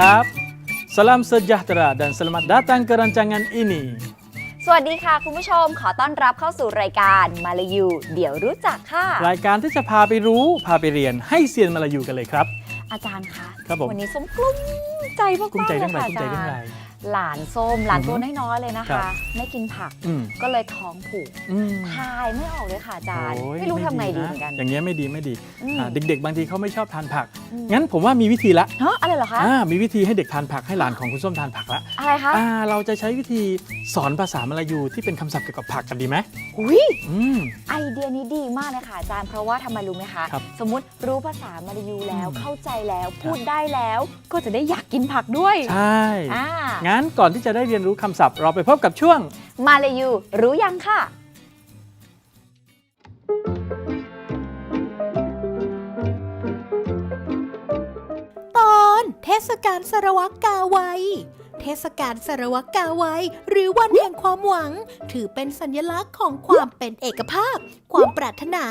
ครับ Salam sejahtera dan selamat datang ke rancangan ini สวัสดีค่ะ คุณผู้ชมขอต้อนรับเข้าสู่รายการมาลายู เดี๋ยวรู้จักค่ะ รายการที่จะพาไปรู้ พาไปเรียนให้เซียนมาลายูกันเลยครับ อาจารย์คะครับผม วันนี้ส้มกลุ้มใจมากๆกุ้มใจเลเรื่อยงอะไรค่ะกุ้มใจเรื่องอะไร หลานส้มหลานตัวอือฮึน้อยๆเลยนะครัคะ บ ไม่กินผักอืมก็เลยท้องผูกอืมทายไม่ออกเลยค่ะอาจารย์ โอ้ยไม่รู้ทำไงดีะเหมือนกันอย่างเงี้ยไม่ดีไม่ดีอืมอ่าเด็ก ๆ บางทีเขาไม่ชอบทานผัก อืมงั้นผมว่ามีวิธีละฮะอะไรเหรอคะ อ่ามีวิธีให้เด็กทานผักให้หลานของคุณส้มทานผักละอะไรคะอ่าเราจะใช้วิธีสอนภาษามลายูที่เป็นคำศัพท์เกี่ยวกับผักกันดีไหมอุ้ยอืม ไอเดียนี้ดีมากเลยค่ะอาจารย์เพราะว่าทำไมรู้ไหมคะครับสมมุติรู้ภาษามาลายูแล้วอืม เข้าใจแล้วพูดได้แล้ว ก็จะได้อยากกินผักด้วยใช่ อ่า งั้นก่อนที่จะได้เรียนรู้คำศัพท์ เราไปพบกับช่วง มาลายูรู้ยังค่ะ ตอนเทศกาลสารวัตรกาไว เทศกาลสารวกาไวหรือวันแห่งความหวัง ถือเป็นสัญลักษณ์ของความเป็นเอกภาพ ความปรารถนา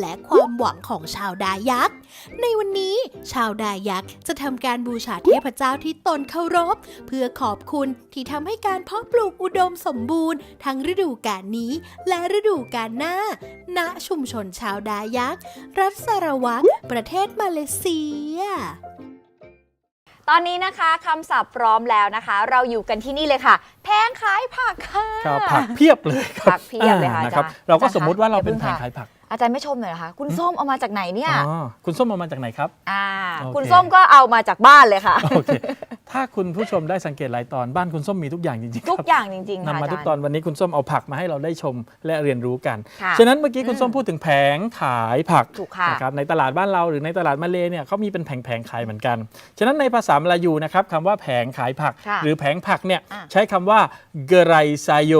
และความหวังของชาวดายักษ์ ในวันนี้ชาวดายักษ์จะทำการบูชาเทพเจ้าที่ตนเคารพ เพื่อขอบคุณที่ทำให้การเพาะปลูกอุดมสมบูรณ์ ทั้งฤดูกาลนี้ และฤดูกาลหน้า ณ ชุมชนชาวดายักษ์ รัฐสารวัตรประเทศมาเลเซีย ตอนนี้นะคะคำศัพท์พร้อมแล้วนะคะ เราอยู่กันที่นี่เลยค่ะ แพงขายผักค่ะครับผักเพียบเลยครับผักเพียบเลยค่ะอ่านะครับอาจารย์เราก็อาจารย์สมมุติว่าเราคะเป็นอย่าเพิ่แผงงค่ะขายผักอาจารย์ไม่ชมหน่อยเหรอคะคุณส้มเอามาจากไหนเนี่ยอ๋อคุณส้มเอามาจากไหนครับ อ่า โอเค คุณส้มก็เอามาจากบ้านเลยค่ะ โอเค ถ้าคุณผู้ชมได้สังเกตหลายตอนบ้านคุณส้มมีทุกอย่างจริงๆคทุรักบอย่างจริงๆค่ะนำมาอาทุกจารย์ตอนวันนี้คุณส้มเอาผักมาให้เราได้ชมและเรียนรู้กันค่ะฉะนั้นเมื่อกี้คุณอืมส้มพูดถึงแผงขายผักถูกค่ะนะครับในตลาดบ้านเราหรือในตลาดมาเลเนี่ยเขามีเป็นแผงๆขายเหมือนกัน ฉะนั้นในภาษามลายูนะครับคำว่าแผงขายผักค่ะหรือแผงผักเนี่ยอะใช้คำว่าเกไรไซโย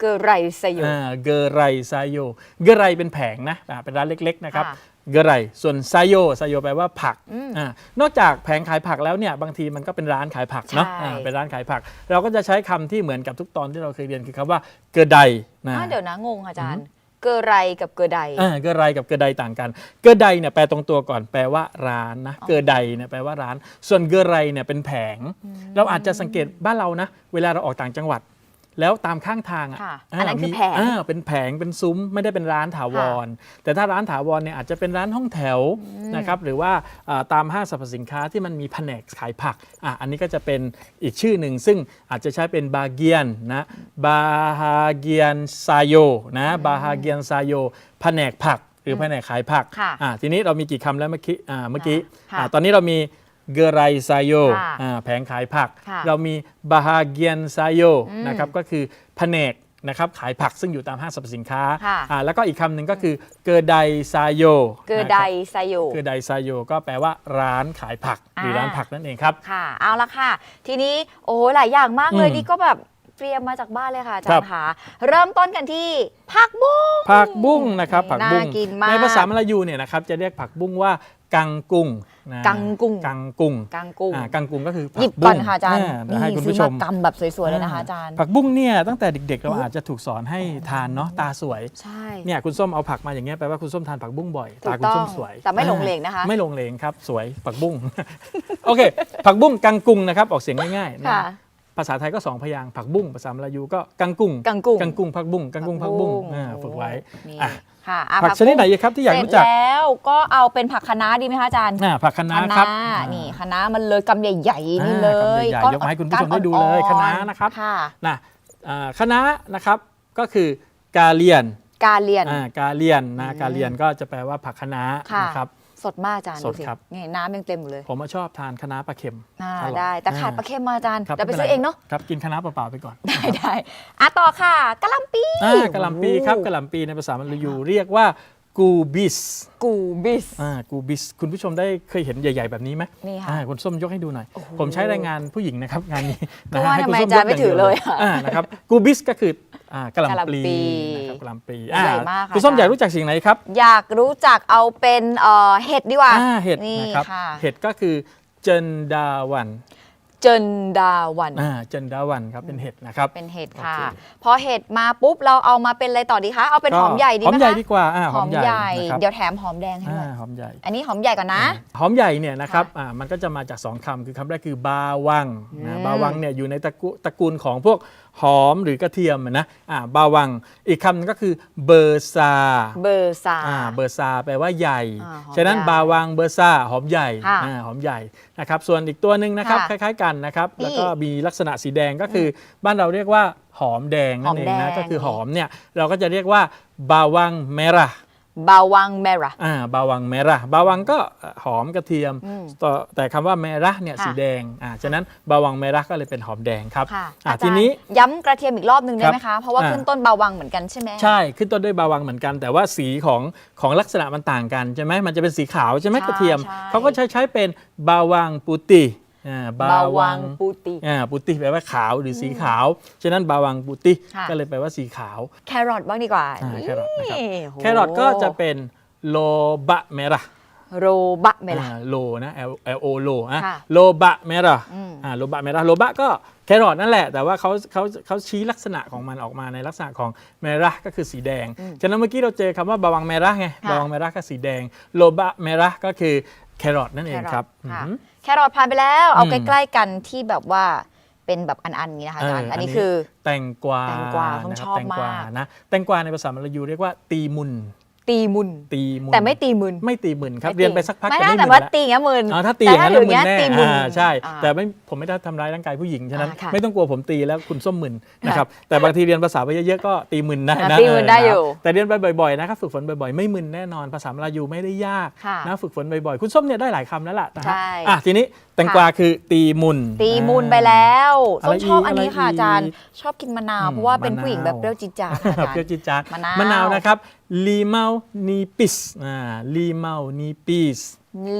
เกอไรสยอ่าเกไรไซโยเกไรเป็นแผงนะอ่าเป็นร้านเล็กๆนะครับ ค่ะเกไรส่วนไซโยไซโยแปลว่าผักอืมอ่านอกจากแผงขายผักแล้วเนี่ยบางทีมันก็เป็นร้านขายผักเนาะใช่อ่าเป็นร้านขายผัก เราก็จะใช้คำที่เหมือนกับทุกตอนที่เราเคยเรียนคือคำว่าเกอไดนะอ่าเดี๋ยวนะงงค่ะอาจารย์เกอไรกับเกอใดอ่าเกอไรกับเกอไดต่างกัน เกอไดเนี่ยแปลตรงตัวก่อนแปลว่าร้านนะอ๋อเกอไดเนี่ยแปลว่าร้าน ส่วนเกอไรเนี่ยเป็นแผง เราอาจจะสังเกตบ้านเรานะ เวลาเราออกต่างจังหวัด แล้วตามข้างทางค่ะอะอันนั้นคือมีแผงอ่าเป็นแผงเป็นซุ้มไม่ได้เป็นร้านถาวร แต่ถ้าร้านถาวรเนี่ยอาจจะเป็นร้านห้องแถวนะครับหรือว่าอ่าตามห้างสรรพสินค้าที่มันมีแผนกขายผักอะอันนี้ก็จะเป็นอีกชื่อหนึ่ง ซึ่งอาจจะใช้เป็นบาเกียนนะบาฮาเกียนซาโยนะบาฮาเกียนซาโยแผนกผัก หรือแผนกขายผักค่ะอะทีนี้เรามีกี่คำแล้วเมื่อกี้อ่าเมื่อกี้ค่ะอะตอนนี้เรามี เกอไรซาโยค่ะอ่าแผงขายผักค่ะเรามีบาฮาเกียนซาโยอืมนะครับก็คือแผนกนะครับขายผักซึ่งอยู่ตามห้างสรรพสินค้าค่ะอ่าแล้วก็อีกคำหนึ่งก็คือเกอไดซาโยเกอใดนะครับสยเกอไดซาโย ก็แปลว่าร้านขายผักหรือร้านอ่าผักนั่นเองครับ ค่ะ เอาละค่ะ ทีนี้โอ้โหหลายอย่างมากเลยอืมนี่ก็แบบเตรียมมาจากบ้านเลยค่ะอาจาครัรบย์ค่ะ เริ่มต้นกันที่ผักบุ้งผักบุ้งนะครับผักบุ้งน่ากินมากในภาษามลายูเนี่ยนะครับจะเรียกผักบุ้งว่า กังกุ้งนะกังกุ้ง กังกุ้งกังกุ้งอ่ากังกุ้งก็คือผัหยิบบุ้ก่องนค่ะอาจารย์เดี๋ยวให้คุณซื้อผู้ชมามกำแบบสวยๆเลยนะคะอาจารย์ ผักบุ้งเนี่ยตั้งแต่เด็กๆ เราอาจจะถูกสอนให้ทานเนาะตาสวย ใช่ เนี่ยคุณส้มเอาผักมาอย่างเงี้ยแปลว่าคุณส้มทานผักบุ้งบ่อย ถูตากคุณส้มต้องสวยแต่ไม่หลงอ่าเหลงนะคะ ไม่หลงเหลงครับ สวยผักบุ้ง โอเค ผักบุ้งกังกุงนะครับออกเสียงง่ายๆนะค่ะ ภาษาไทยก็สองพยางค์ผักบุ้งภาษามลายูก็กังกุ้งกังกุ้ง กังกุ้งผักบุ้งกังกุ้งผักบุ้งอ่าฝึกไว้นี่อะค่ะอะผักชนิดไหนอีกครับที่อยากรู้จัก เสร็จแล้วก็เอาเป็นผักคะน้าดีไหมคะอาจารย์อ่าผักคะน้าคะครับน้าอ่านี่คะน้ามันเลยกำใหญ่ๆนี่เลอ่ายกำใหญ่ๆยกมาให้คุณผู้ชมได้ดูเลยคะน้านะครับ ค่ะ นะอ่าคะน้านะครับก็คือกาเลียนกาเลียน อ่ากาเลียนนะกาเลียนก็จะแปลว่าผักคะน้าค่ะ นะครับ สดมากอาจารย์สดดูสิครับ นี่น้ำยังเต็มอยู่เลยผมมาชอบทานคะน้าปลาเค็มอ่าอร่อยได้ แต่ขาดอ่ปลาเค็มมาอาจารย์ครับเดี๋ยวไปม่ซื้อรเองเนาะ ครับกินคะน้าเปล่าๆไปก่อนได้ได้อะต่อค่ะกะหล่ำปี อ่ากะหล่ำปีครับกะหล่ำปีในภาษามลายูเรียกว่า กูบิสกูบิส อ่ากูบิสคุณผู้ชมได้เคยเห็นใหญ่ ๆ แบบนี้ไหมนี่ค่ะอ่าคุณส้มยกให้ดูหน่อย ผมใช้แรงงานผู้หญิงนะครับ งานนี้ก็นะฮะว่าให้ทำคุณไมส้มอาจารย์กไม่ถือเลยอะอ่านะครับกูบิสก็คืออ่ากะหล่ำกะหล่ำปลีปลีนะครับกะหล่ำปลีใหญ่มากค่ะ คุณส้มอาจารย์อยากรู้จักสิ่งไหนครับ อยากรู้จักเอาเป็นเอ่อเห็ดดีกว่าอ่าเห็ดนี่นะครับ ค่ะ เห็ดก็คือเจนดาวัน เจินดาวันอ่าเจนดาวันครับเป็นเห็ดนะครับ เป็นเห็ดค่ะ โอเค พอเห็ดมาปุ๊บเราเอามาเป็นอะไรต่อดีคะ เอาเป็นหอมใหญ่ดีหอไหมมใหญ่คะดีกว่าอ่าหอมใหญ่นะครับเดี๋ยวแถมหอมแดงให้อ่าด้วยหอมใหญ่ อันนี้หอมใหญ่ก่อนนะ หอมใหญ่เนี่ยนะครับค่ะอ่ามันก็จะมาจากสองคำคือคำแรกคือบาวังนะอืมบาวังเนี่ยอยู่ในตระกูตระกูลของพวกหอมหรือกระเทียมอะนะอ่าบาวัง อีกคำหนึงก็คือเบอร์ซาเบอร์ซา อ่าเบอร์ซาแปลว่าใหญ่ อ่าหอมฉะนั้นใหญ่บาวังเบอร์ซาหอมใหญ่ค่ะอ่าหอมใหญ่นะครับส่วนอีกตัวหนึ่งนะครับคค่ะล้าย ๆกันนะครับนี่แล้วก็มีลักษณะสีแดงก็คืออบ้านเราเรียกว่าหอมแดงนั่นเองหอมแดนะง ก็คือหอมเนี่ยเราก็จะเรียกว่าบาวังเมรา บาวังเมราอ่าบาวังเมระบาวังก็หอมกระเทียมอืมต่อแต่คำว่าเมระเนี่ยค่ะสีแดงอ่าฉะนั้นบาวังเมระก็เลยเป็นหอมแดงครับค่ะอ่าอาจารย์ทีนี้ย้ำกระเทียมอีกรอบหนึ่งได้ไหมครัคะบเพราะว่าอ่าขึ้นต้นบาวังเหมือนกันใช่ไหมใช่ขึ้นต้นด้วยบาวังเหมือนกัน แต่ว่าสีของของลักษณะมันต่างกันใช่ไหมมันจะเป็นสีขาวใช่ไหมใช่กระเทียมใช่เขาก็ใช้ใช้เป็นบาวังปูติ อ่าบาวังปูติอ่าปูติแปลว่าขาวหรือสีขาว ฉะนั้นบาวังปูติค่ะ ก็เลยแปลว่าสีขาว แครอทบ้างดีกว่าอ่าแครอทนะครับนี่โหแครอทก็จะเป็นโลบะเมระโรบะเมราอ่าโลนะ L L O โลอะค่ะโลบะเมระอืม อ่าโลบะเมระโลบะก็แครอทนั่นแหละ แต่ว่าเขาเขาเขาชี้ลักษณะของมันออกมาในลักษณะของเมระก็คือสีแดง ฉะนั้นเมื่อกี้เราเจอคำว่าบาวังเมระไงค่ะ บาวังเมระก็สีแดง โลบะเมระก็คือแครอทนั่นเองครับค่ะ อืมแค รอทผ่านไปแล้ว เอาอืมใกล้ๆกันที่แบบว่าเป็นแบบอันๆนี้นะคะอาจารย์เอันนี้คือ แตงกวาแตงกวาผมนะครับชอบแตงกวามาก นะแตงกวาในภาษามลายูเรียกว่าตีมุน ตีมุน ตีมุนแต่ไม่ตีมึน ไม่ตีมุนครับม่ตี เรียนไปสักพักไม่จะได้ไม่แต่มึนว่าละตีอย่างเงี้ยมึน อ๋อถ้าตีอย่างนั้นแต่น่ะมึนถ้าแน่ตีมึนอ่าใช่ อ่าแต่ไม่ผมไม่ได้ทำร้ายร่างกายผู้หญิงฉะนั้น อ่าค่ะไม่ต้องกลัวผมตีแล้วคุณส้มมึนนะครับแต่บางทีเรียนภาษาไปเยอะๆก็ตีมึนได้อ่านะตีมึนได้อยู่ครับแต่เรียนไปบ่อยๆนะครับฝึกฝนบ่อยๆไม่มึนแน่นอนภาษามลายูไม่ได้ยากค่ะนะฝึกฝนบ่อยๆคุณส้มเนี่ยได้หลายคำแล้วล่ะนะฮะใช่ อะทีนี้แตงกวาคือตีมุน ตีมูลไปแล้วอะส้ไรมชอบอีกอันนี้ค่ะอะไรอีกอาจารย์ ชอบกินมะนาว อืมเพราะว่าเป็นมะนาว ผู้หญิงแบบเปรี้ยวจี๊ดจ๊าดค่ะอาจารเปรี้ยวย์ จิจาดมะนาว มะนาวนะครับ ลีเมานีปิสอ่าลีเมานีปิส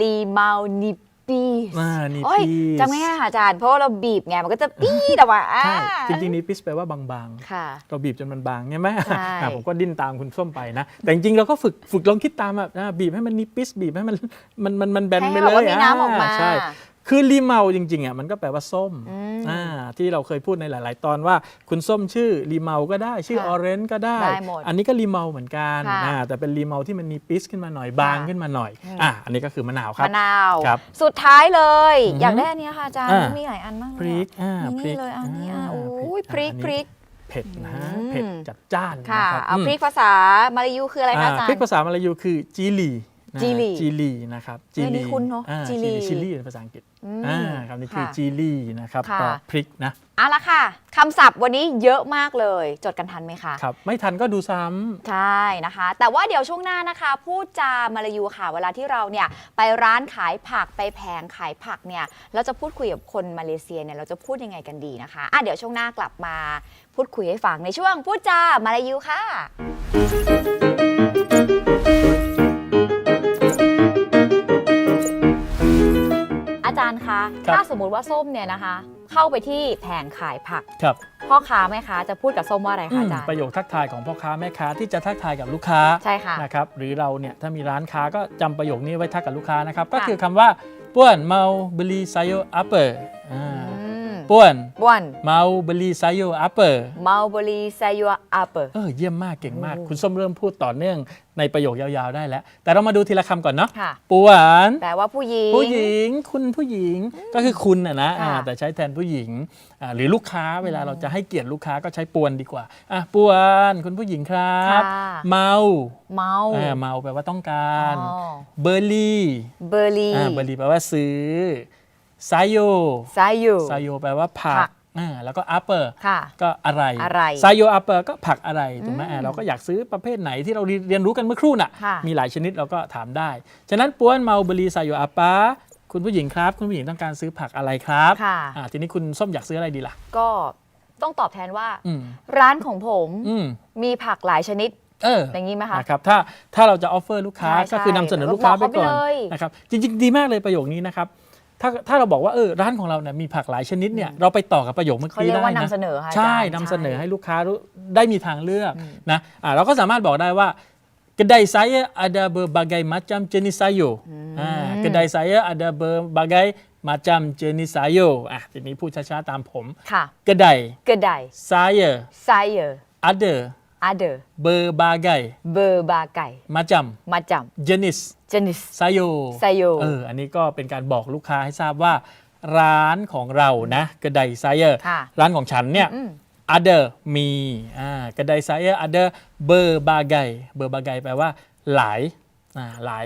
ลีเมานิปีสอ่านิปีสโอ้ยจำง่ายๆค่ะอาจารย์ เพราะว่าเราบีบไงมันก็จะปี๊ดออกมาอ่า ใช่จริงๆนีปิสแปลว่าบางๆ ค่ะ เราบีบจนมันบางใช่ไหมใช่ อะผมก็ดิ้นตามคุณส้มไปนะ แต่จริงๆเราก็ฝึกฝึกลองคิดตามแบบบีบให้มันนิปิสบีบให้มันมันมันมันแบนให้ไปแบบเลว่ายมีน้ำออกมา ใช่ คือลีเมาจริงๆอะมันก็แปลว่าส้มอืมอ่าที่เราเคยพูดในหลาย ๆ ตอนว่า คุณส้มชื่อลีเมาก็ได้ ชื่อค่ะออเรนจ์ก็ได้ ได้หมดอันนี้ก็ลีเมาเหมือนกันค่ะอ่าแต่เป็นลีเมาที่มันมีปิสขึ้นมาหน่อยบางค่ะขึ้นมาหน่อยอืม อะอันนี้ก็คือมะนาวครับมะนาว ครับสุดท้ายเลย อือฮึอยากได้อันนี้ค่ะอาจารย์อ่ามีหลายอันมากเลยพริกอ่ามีพรินี่กเลยอันนี้อะอ่าโอ้ยพพริริกกอ่าพริกเผ็ดนะอืม เผ็ดจัดจ้านค่ะ นะครับเอาอืมพริกภาษามาลายูคืออะไรคะอาจารพริกย์ภาษามาลายูคือจีลีนะ จีลีจีลีนะครับเฮ้ยนี่คุ้นเนอะอ่าจีลีชิลีเป็นภาษาอังกฤษอืมอ่าคำนี้คือค่ะจีลีนะครับค่ะ ก็พริกนะเอาละค่ะคำศัพท์วันนี้เยอะมากเลย จดกันทันไหมคะ ครับไม่ทันก็ดูซ้ำ ใช่นะคะ แต่ว่าเดี๋ยวช่วงหน้านะคะ พูดจามาลายูค่ะ เวลาที่เราเนี่ยไปร้านขายผักไปแผงขายผักเนี่ย เราจะพูดคุยกับคนมาเลเซียเนี่ยเราจะพูดยังไงกันดีนะคะอะเดี๋ยวช่วงหน้ากลับมาพูดคุยให้ฟังในช่วงพูดจามาลายูค่ะ อาจารย์คะ ครับ ถ้าสมมุติว่าส้มเนี่ยนะคะ เข้าไปที่แผงขายผัก ครับพ่อค้าแม่ค้าจะพูดกับส้มว่าอะไรอืคะมอาจารย์ ประโยคทักทายของพ่อค้าแม่ค้าที่จะทักทายกับลูกค้าใช่ค่ะ นะครับหรือเราเนี่ยถ้ามีร้านค้าก็จำประโยคนี้ไว้ทักกับลูกค้านะครับ ก็ค่ะ คือคำว่าป้วนเมาบลีไซโยอัปเปอร์อืมป้วนบ้วนเมาบลีไซโยอัปเปอร์ มาบรีไซยัวอัปเปอร์เออเยี่ยมมากเก่งมากโอ้คุณส้มเริ่มพูดต่อเนื่องในประโยคยาวๆได้แล้ว แต่เรามาดูทีละคำก่อนเนาะค่ะปวน แปลว่าผู้หญิง ผู้หญิงคุณผู้หญิงก็คือคุณนะนะค่ะอ่าแต่ใช้แทนผู้หญิงอ่าหรือลูกค้าเวลาเราจะให้เกียรติลูกค้าก็ใช้ปวนดีกว่าอะปวนคุณผู้หญิงครับ ค่ะเมาเมาอ่าเมาแปลว่าต้องการ อ๋อเบอร์รี่เบอร์ลีอ่าเบอร์รี่แปลว่าซื้อ ไซโยไซยูไซโยแปลว่าผัผักกอ่าแล้วก็อัปเปอร์ค่ะก็อะไรอะไรไซโยอัปเปอร์ก็ผักอะไรถูกไหมอ่าเราก็อยากซื้อประเภทไหนที่เราเรียนรู้กันเมื่อครู่น่ะค่ะมีหลายชนิดเราก็ถามได้ ฉะนั้นปวนเมาเบอร์รี่ไซโยอัปปาคุณผู้หญิงครับ คุณผู้หญิงต้องการซื้อผักอะไรครับค่ะอ่าทีนี้คุณส้มอยากซื้ออะไรดีล่ะ ก็ต้องตอบแทนว่าอืมร้านของผมอืมมีผักหลายชนิดเอออย่างนี้ไหมคะนะครับถ้าถ้าเราจะออฟเฟอร์ลูกค้าใช่ใช่ก็คือนำเสนอลูกค้าไปก่อนบอกเขาไปเลยนะครับจริง ๆ ดีมากเลยประโยคนี้นะครับ ถ้าถ้าเราบอกว่าเออร้านของเราเนี่ยมีผักหลายชนิดเนี่ยเราไปต่อกับประโยคเมื่อเขากี้เรียกได้ว่านะนำเสนอค่ะใช่อาจารย์นำเสนอใช่ให้ลูกค้ารู้ได้มีทางเลือกนะอ่าเราก็สามารถบอกได้ว่า kedai saya ada berbagai macam jenis sayur อ่า kedai saya ada berbagai macam jenis sayur อะทีนี้พูดช้าๆตามผม ค่ะ kedai กระได saya ไซเยอร์ ada อาเดอร์ berbagai เบอร์บาไก่ macam มาจ jenis ำเจนิส sayur ไซโยเออ อันนี้ก็เป็นการบอกลูกค้าให้ทราบว่า ร้านของเรานะกระไดไซเออร์ค่ะ ร้านของฉันเนี่ยอืม other มีอ่ากระไดไซเออร์ other เบอร์บาไกเบอร์บาไกแปลว่าหลายอ่าหลาย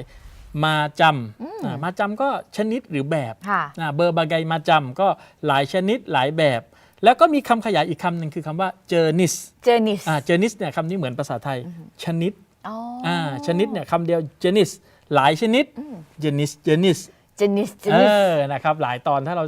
มาจำอ่ามาจำก็ชนิดหรือแบบค่ะ อ่าเบอร์บาไกมาจำก็หลายชนิดหลายแบบ แล้วก็มีคำขยายอีกคำหนึ่งคือคำว่า journeys เจนิส อ่า journeys เนี่ยคำนี้เหมือนภาษาไทย ชนิด อ๋ออ่า ชนิดเนี่ยคำเดียว genus หลายชนิด genus genus เจนิสเจเอนิส อ นะครับ หลายตอนถ้าเรา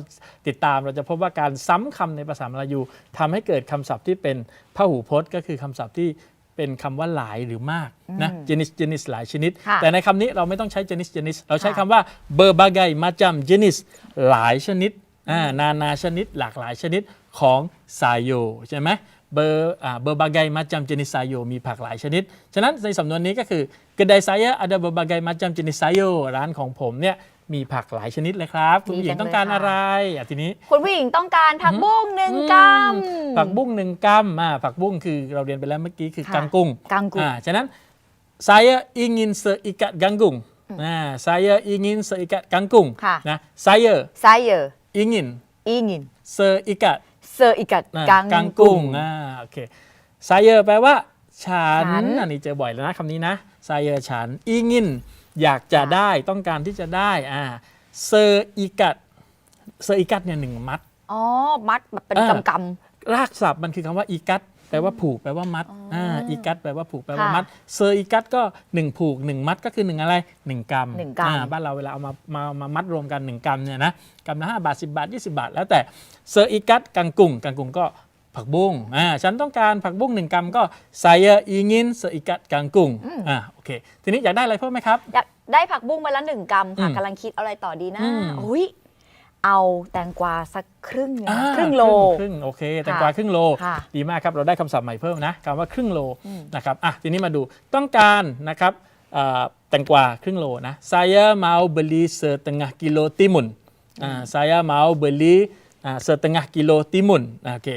ติดตามเราจะพบว่าการซ้ำคำในภาษามลายูทำให้เกิดคำศัพท์ที่เป็นพหูพจน์ ก็คือคำศัพท์ที่เป็นคำว่าหลายหรือมากนะ genus genus หลายชนิด ค่ะแต่ในคำนี้เราไม่ต้องใช้ genus genus เราใช้ค่ะคำว่า berbagai macam jenis หลายชนิดอ่านานาชนิด หลากหลายชนิด ของไซโยใช่ไหมเบอร์อ่าเบอร์บาไกมาจำเจนิสไซโยมีผักหลายชนิด ฉะนั้นในสำนวนนี้ก็คือกระไดไซย ada berbagai macam jenis sayur ร้านของผมเนี่ยมีผักหลายชนิดเลยครับ คุณผู้หญิงต้องการอะไรอะทีนี้ คุณผู้หญิงต้องการผักบุ้งหนึ่งกรัมผักบุ้งหนึ่งกัมอ่าผักบุ้งคือเราเรียนไปแล้วเมื่อกี้คือค่ะกังกุ้งกังกุ้งอ่าฉะนั้น saya ingin seikat ganggung อ่า saya ingin seikat kangkung ค่ะนะ saya ไซเยอร์ ingin อีงิน seikat เซอร์อิกัดอ่ากังกังกุ้งอ่าโอเค saya แปลว่าฉันฉัน อันนี้เจอบ่อยแล้วนะคำนี้นะ saya ฉัน ingin อยากจะได้ต้องการที่จะได้อ่า seikat seikat เนี่ยหนึ่งมัดอ๋อมัดแบบเป็นเออกำกรากศัพท์มันคือคำว่าอีกัต แปลว่าผูกแปลว่ามัดอ่าอีกัตแปลว่าผูกแปลว่าค่ะมัด เซอร์อีกัตก็หนึ่งผูกหนึ่งมัดก็คือหนึ่งอะไรหนึ่งกรัมหนึ่งกรัม อ่าบ้านเราเวลาเอามามามามัดรวมกันหนึ่งกรัมเนี่ยนะกรัมละห้าบาทสิบาทยี่สิบาท แล้วแต่เซอร์อีกัตกังกุ้งกังกุ้งก็ผักบุ้งอ่าฉันต้องการผักบุ้งหนึ่งกรัมก็ไซเออร์อีงินเซอร์อีกัตกังกุ้งอ่าโอเคทีนี้อยากได้อะไรเพิ่มไหมครับำอยากได้ผักบุ้งมาละหนึ่งกรัมค่ะอืมกำลังคิดเอาอะไรต่อดีนะอืม อุ้ย เอาแตงกวาสักครึ่งเนี่ยอ่าครึ่งโล ครึ่งโอเคแตงกวาครึ่งโล ค่ะดีมากครับ เราได้คำศัพท์ใหม่เพิ่มนะคำว่าครึ่งโลนะครับอะทีนี้มาดูต้องการนะครับเอ่อแตงกวาครึ่งโลนะ saya mau beli setengah kilo timun อ่า saya mau beli อ่า setengah kilo timun อ่าโอเค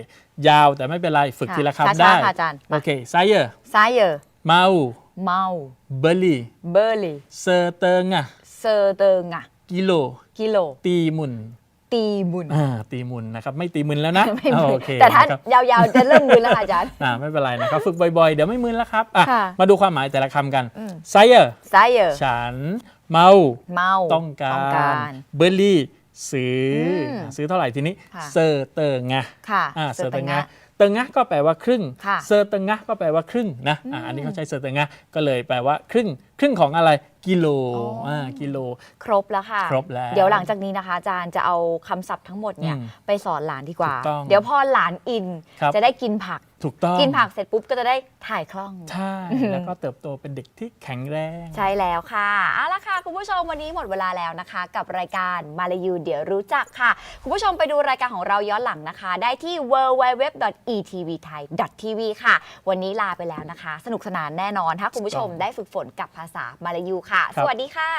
ยาวแต่ไม่เป็นไรฝึกค่ะทีละช้าคำๆได้ค่ะอาจารย์ โอเค saya ไซเยอร์ mau เมา beli เบอร์ลี setengah เซอร์เติงอะ kilo กิโล timun ตีบุญอ่าตีมุนนะครับไม่ตีมึนแล้วนะไม่มึนโอเคแต่ถ้านะครับยาวๆจะเริ่มมึนแล้วค่ะอาจารย์ อ่าไม่เป็นไรนะครับฝึกบ่อยๆ เดี๋ยวไม่มึนแล้วครับอะค่ะ มาดูความหมายแต่ละคำกันอืมไซเออร์ไซเยอร์ฉันเมา เมาต้องกาต้องรการเบอร์รี่ซื้ออมซื้อเท่าไหร่ทีนี้ค่ะ เซอร์เติงงะค่ะอ่าเซเซออร์ร์ตัเติงงงะงะ เติงงะก็แปลว่าครึ่ง ค่ะเซอร์เติงงะก็แปลว่าครึ่งนะอ่าอันนี้เขาใช้เซอร์เติงงะก็เลยแปลว่าครึ่ง ครึ่งของอะไรกิโลอ๋ออ่อ่ากิโล ครบแล้วค่ะ ครบแล้วเดี๋ยวหลังจากนี้นะคะ อาจารย์จะเอาคำศัพท์ทั้งหมดเนี่ยอืมไปสอนหลานดีกว่า ถูกต้องเดี๋ยวพอหลานอิน ครับ จะได้กินผัก ถูกต้องกินผักเสร็จปุ๊บก็จะได้ถ่ายคล่อง ใช่ แล้วก็เติบโตเป็นเด็กที่แข็งแรง ใช่แล้วค่ะเอาละค่ะ คุณผู้ชมวันนี้หมดเวลาแล้วนะคะ กับรายการมาลายูเดี๋ยวรู้จักค่ะ คุณผู้ชมไปดูรายการของเราย้อนหลังนะคะ ได้ที่ www.etvthai.tv ค่ะ วันนี้ลาไปแล้วนะคะ สนุกสนานแน่นอนถ้าคุณผู้ชมได้ฝึกฝนกับภาษามาลายูค่ะครัสบวัสดีค่ะ